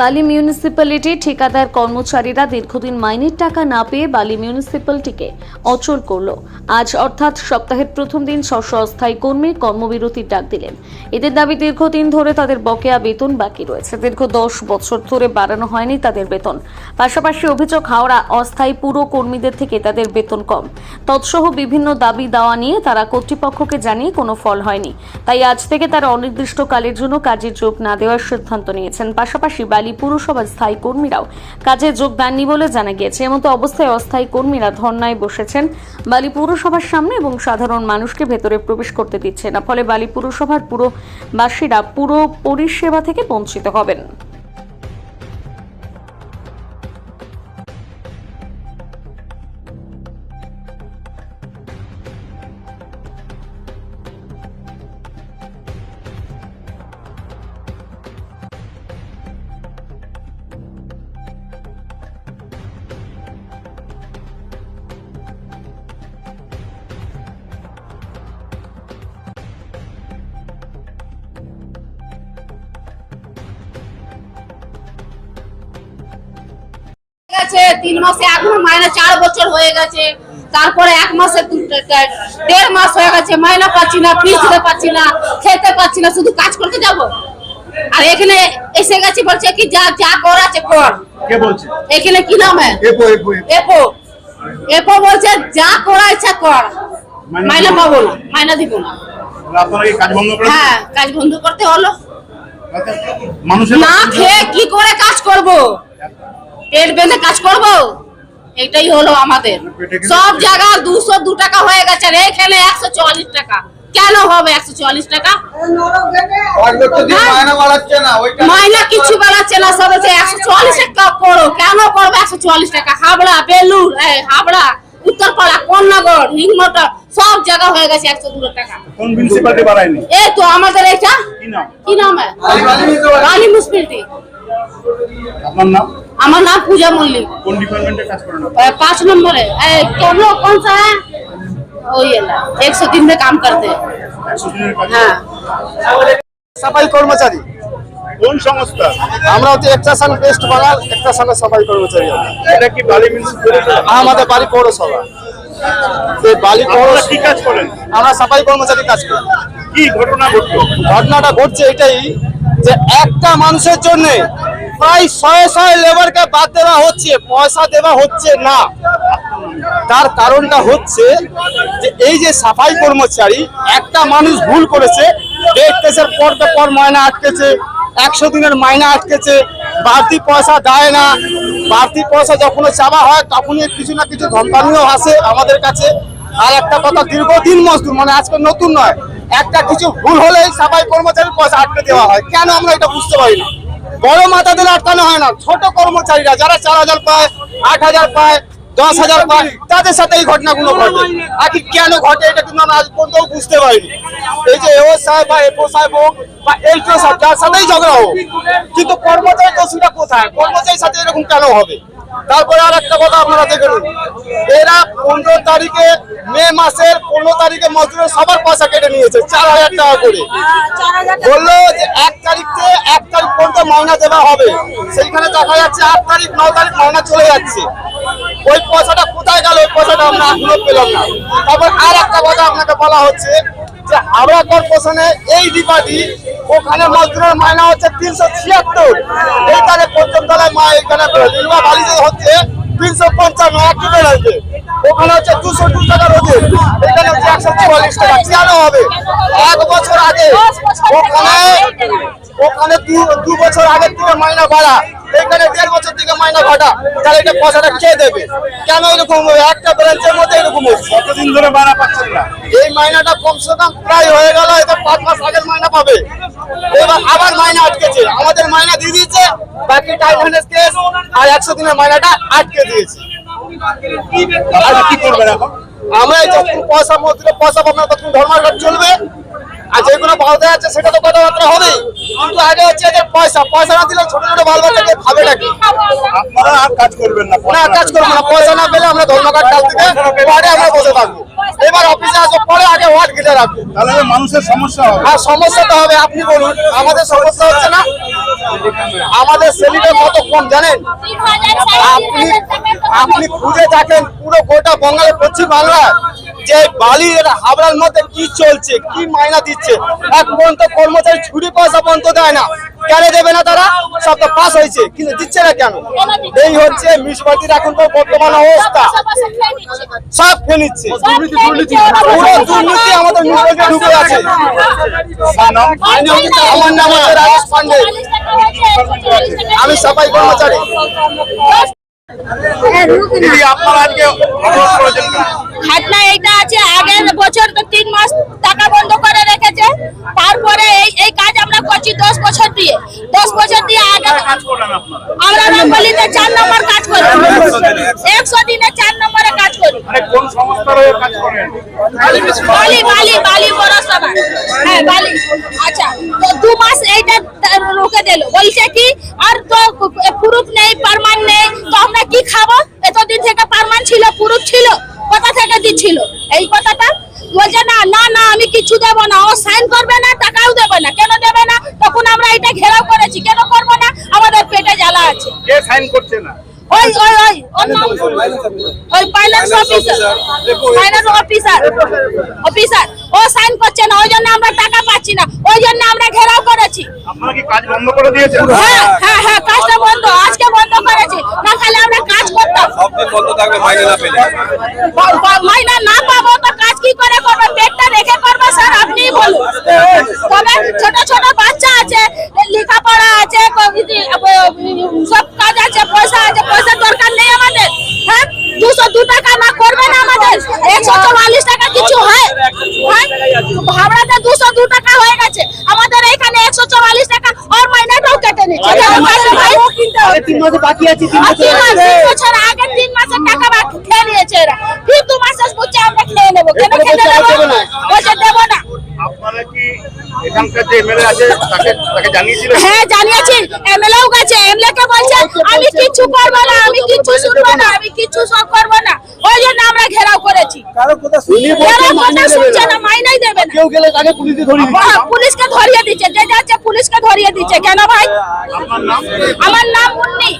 বালি মিউনিসিপ্যালিটি ঠিকাদার কর্মচারীরা দীর্ঘদিন মাইনের টাকা না পেয়ে বালি মিউনিসিপ্যালিটিকে অচল করল। আজ অর্থাৎ সপ্তাহের প্রথম দিন স্ব অস্থায়ী কর্মী কর্মবিরতির ডাক দিলেন। এদের দাবি দীর্ঘদিন ধরে তাদের বকেয়া বেতন বাকি রয়েছে। দীর্ঘ দশ বছর ধরে বাড়ানো হয়নি তাদের বেতন। পাশাপাশি অভিযোগ, হাওড়া অস্থায়ী পুরো কর্মীদের থেকে তাদের বেতন কম। তৎসহ বিভিন্ন দাবি দাওয়া নিয়ে তারা কর্তৃপক্ষকে জানিয়ে কোনো ফল হয়নি। তাই আজ থেকে তারা অনির্দিষ্টকালের জন্য কাজে যোগ না দেওয়ার সিদ্ধান্ত নিয়েছেন। পাশাপাশি বালি পুরসভার স্থায়ী কর্মীরাও কাজে যোগ দেননি বলে জানা গিয়েছে। এমতো অবস্থায় অস্থায়ী কর্মীরা ধর্নায় বসেছেন বালি পুরসভার সামনে এবং সাধারণ মানুষকে ভেতরে প্রবেশ করতে দিচ্ছে না। ফলে বালি পুরসভার পুরবাসীরা পুরো পরিষেবা থেকে বঞ্চিত হবেন। গেছে তিন মাসে এখনও মাইনে চার বছর হয়ে গেছে। তারপরে এক মাসে দেড় মাস হয়ে গেছে মাইনা পাচ্ছি না ফিস দিতে পাচ্ছি না খেতে পাচ্ছি না শুধু কাজ করতে যাব। আর এখানে এসে গেছি বলছে কি যা যা কর আছে কর। কে বলছে? এখানে কি নাম হ্যাঁ এপো এপো এপো। এপো। এপো বলছে যা করা ইচ্ছা কর। মাইনা। পাবো না মাইনা দিব না। আপনারা কি কাজ বন্ধ করে হ্যাঁ কাজ বন্ধ করতে হলো। মানুষের না খেয়ে কি করে কাজ করব? পেট বেঁধে কাজ করব? এটাই হলো আমাদের। সব জায়গা দুশো দু টাকা হয়ে গেছে আর এখানে একশো চুয়াল্লিশ টাকা। কেন হবে একশো চুয়াল্লিশ টাকা? হ্যাঁ? মাইনা কিছু বেড়াচ্ছে না সব হচ্ছে একশো চুয়াল্লিশ টাকা করো কেন করব একশো চুয়াল্লিশ টাকা? হাবড়া বেলুর হাবড়া উত্তরপাড়া কন্যাগড় হিংমটর সব জায়গা হয়ে গেছে একশো দু টাকা। কোন মিউনিসিপালিটি বাড়ায়নি? এই তো আমাদের এটা কি নাম? কি নাম है রানী মুসপিলিটি আপনার নাম? আমার নাম পূজা মল্লিক কোন ডিপার্টমেন্টে কাজ করেন আপনি? अ, पाँच नंबर है ए, तुम लोग कौन सा है वही है एक सौ दिन में काम करते हैं একশো দিনের কাজ हाँ সাফাই কর্মচারী কোন সংস্থা আমরা হচ্ছে একটা সাল বেস্ট বাঙাল একটা সালে সাফাই কর্মচারী আমরা। এটা কি বালি মিউনিসিপালিটি আমাদের বাড়ি পৌরসভা এই বালি আপনারা পৌরসভা কি কাজ করেন আমরা সাফাই কর্মচারী কাজ করি কি ঘটনা ঘটলো ঘটনাটা ঘটছে এটাই যে একটা মানুষের জন্য প্রায় শয়ে শয়ে লেবারকে বাদ দেওয়া হচ্ছে, পয়সা দেওয়া হচ্ছে না। তার কারণটা হচ্ছে যে এই যে সাফাই কর্মচারী, একটা মানুষ ভুল করেছে ডেট কেসের পর পর মায়না আটকেছে, একশো দিনের মায়না আটকেছে, বাড়তি পয়সা দেয় না। বাড়তি পয়সা যখন চাওয়া হয়, তখনই কিছু না কিছু ধমকানিও আসে আমাদের কাছে। আর একটা কথা, দীর্ঘদিন মজদুর মানে আজকে নতুন নয়, একটা কিছু ভুল হলেই সাফাই কর্মচারীর পয়সা আটকে দেওয়া হয়। কেন আমরা এটা বুঝতে পারি না? বড় মাথাদের আটকানো হয় না। ছোট কর্মচারীরা যারা চার হাজার পায়, আট হাজার পায়, দশ হাজার পায়, তাদের সাথে এই ঘটনাগুলো ঘটে। আর কেন ঘটে এটা কিন্তু আমরা আজ পর্যন্ত বুঝতে পারিনি। এই যে এও সাহেব বা এপো সাহেব হোক বা এলটিও সাহেব, যার সাথেই ঝগড়া হোক, কিন্তু কর্মচারী দোষীটা কোথায়? কর্মচারীর সাথে এরকম কেন হবে? তারপরে আর একটা কথা আপনারা দেখে নিন। এরা পনেরো তারিখে মে মাসের পনেরো তারিখে মজদুরের সবার পয়সা কেটে নিয়েছে, চার হাজার টাকা করে। বলল যে এক তারিখ এক তারিখ পর্যন্ত মাইনা দেওয়া হবে। সেইখানে দেখা যাচ্ছে আট তারিখ ন তারিখ মাইনা চলে যাচ্ছে। ওই পয়সাটা কোথায় গেল? ওই পয়সাটা আমরা এখনও পেলাম না। তারপর আর একটা কথা আপনাকে বলা হচ্ছে যে হাওড়া কর্পোরেশনে এই ডিপার্টি ওখানে মজদুরের মাইনা হচ্ছে তিনশো ছিয়াত্তর। এইখানে পঞ্চম তলায় মা এখানে নির্মা হচ্ছে তিনশো পঞ্চান্ন, এক টিপের আসবে ওখানে হচ্ছে দুশো দু টাকা রোজে। এখানে হচ্ছে একশো চুয়াল্লিশ টাকা। হবে? এক বছর আগে। ওখানে ওখানে দু- বছর আগের থেকে মাইনা বাড়া এখানে দেড় বছর থেকে মাইনা ঘটা তাহলে এটা পয়সাটা কে দেবে? কেন এরকম? একটা ব্রাঞ্চের মধ্যে এরকম হচ্ছে কতদিন ধরে ভাড়া পাচ্ছেন না? এই মাইনাটা কমসে কম প্রায় হয়ে গেল এটা পাঁচ মাস আগের মাইনা পাবে। এবার আবার মাইনা আটকেছে। আমাদের মাইনা দিয়ে দিয়েছে বাকি টাইম হ্যান্ডেস কেস আর একশো দিনের মাইনাটা আটকে দিয়েছে। আপনারা কি করবেন এখন? আমরা যতক্ষণ পয়সা মধ্যে পয়সা পাবো না ততক্ষণ ধর্মঘট চলবে। আর যেগুলো বাধা আছে সেটা তো কথাবার্তা হবেই। কিন্তু আগে হচ্ছে এদের পয়সা পয়সা না দিলে ছোট ছোট বাল বাচ্চাকে খাবে নাকি? আপনারা আর কাজ করবেন না না কাজ করব না। পয়সা না পেলে আমরা ধর্মঘট কাল থেকে ওয়ার্ডে আমরা বসে থাকব। এবার অফিসে আসব পরে আগে ওয়ার্ড ঘিরে রাখব তাহলে মানুষের সমস্যা হবে। আর সমস্যা তো হবে। আপনি বলুন আমাদের সমস্যা হচ্ছে না? আমাদের স্যালারিটা কত কম জানেন? আপনি আপনি খুঁজে থাকেন পুরো গোটা বঙ্গালে পশ্চিম বাংলা যে বালির হাবড়ার মধ্যে কি চলছে কি মাইনা দিচ্ছে? এক পর্যন্ত কর্মচারী ছুটি পয়সা পর্যন্ত দেয় না। কেন দেবে না তারা? সব তো পাস হয়েছে কিন্তু দিচ্ছে না কেন? এই হচ্ছে মিউনিসিপালিটির এখন তো বর্তমান অবস্থা। সব খেয়ে নিচ্ছে। পুরো দুর্নীতি আমাদের মিউনিসিপালিটি ঢুকে আছে। আমার নাম হচ্ছে রাজেশ পান্ডে। আমি সাফাই কর্মচারী। দিদি আপনারা আজকে ঘটনা এইটা আছে আগের বছর তো তিন মাস টাকা বন্ধ করে রেখেছে তারপরে এই এই কাজ আমরা করছি দশ বছর দিয়ে। দশ বছর দিয়ে আগে আমরা রঙ্গলিতে চার নম্বর কাজ করি। একশো দিনে চার নম্বরে কাজ করি। মানে বালি বালি বালি পৌরসভা। হ্যাঁ বালি। আচ্ছা তো দু মাস এইটা রুকে দিল। বলছে কি আর তো পুরুষ নেই পারমান নেই তো আমরা কি খাব? এতদিন থেকে পারমান ছিল পুরুষ ছিল। থেকে দিচ্ছিল এই কথাটা বলছে, না না না, আমি কিছু দেব না। ও সাইন করবে না, টাকাও দেবে না। কেন দেবে না? তখন আমরা এটা ঘেরাও করেছি। কেন করব না? আমাদের পেটে জ্বালা আছে। সাইন করছে না? ওই ওই ওই ওর নাম ওই finance officer finance officer officer ও সাইন করছে না ওই জন্য আমরা টাকা পাচ্ছি না ওই জন্য আমরা ঘেরাও করেছি। আপনারা কি কাজ বন্ধ করে দিয়েছেন? হ্যাঁ হ্যাঁ হ্যাঁ কাজটা বন্ধ আজকে বন্ধ করেছি না খালি আমরা কাজ করতাম। সবদিন বন্ধ থাকবে মাইনে না পেলে। পাবো তো কাজ কি করে করব? পেটটা রেখে করব স্যার আপনি বলুন। তবে ছোট ছোট বাচ্চা আছে লেখাপড়া আছে সব কাজ আছে পয়সা আছে পয়সার দরকার নেই আমাদের। হ্যাঁ? দুশো দু টাকা না করবে না আমাদের। একশো চুয়াল্লিশ টাকা কিছু হয়? হ্যাঁ? হাওড়াতে দুশো দু টাকা হয়ে গেছে। আমাদের এখানে একশো চুয়াল্লিশ টাকা ওর মাইনাটাও কেটে নিচ্ছে। আগে তিন মাসের টাকা খেয়ে নিয়েছে এরা। ফির দু আমরা খেয়ে নেব। কেন খেতে দেবো বলছে দেবো না আপনারা কি এখানকার যে এমএলএ আছে তাকে তাকে জানিয়েছিলেন হ্যাঁ জানিয়েছি। এমএলএও গেছে। এমএলএ বলছে আমি কিচ্ছু করব না আমি কিচ্ছু শুনব না আমি কিচ্ছু সব করব না। ওই জন্য আমরা ঘেরাও করেছি। মাইনাই দেবে না। কেউ গেলে তাকে পুলিশে হ্যাঁ, পুলিশকে ধরিয়ে দিচ্ছে। যে যাচ্ছে পুলিশকে ধরিয়ে দিচ্ছে। কেন ভাই? আমার নাম মুন্নি।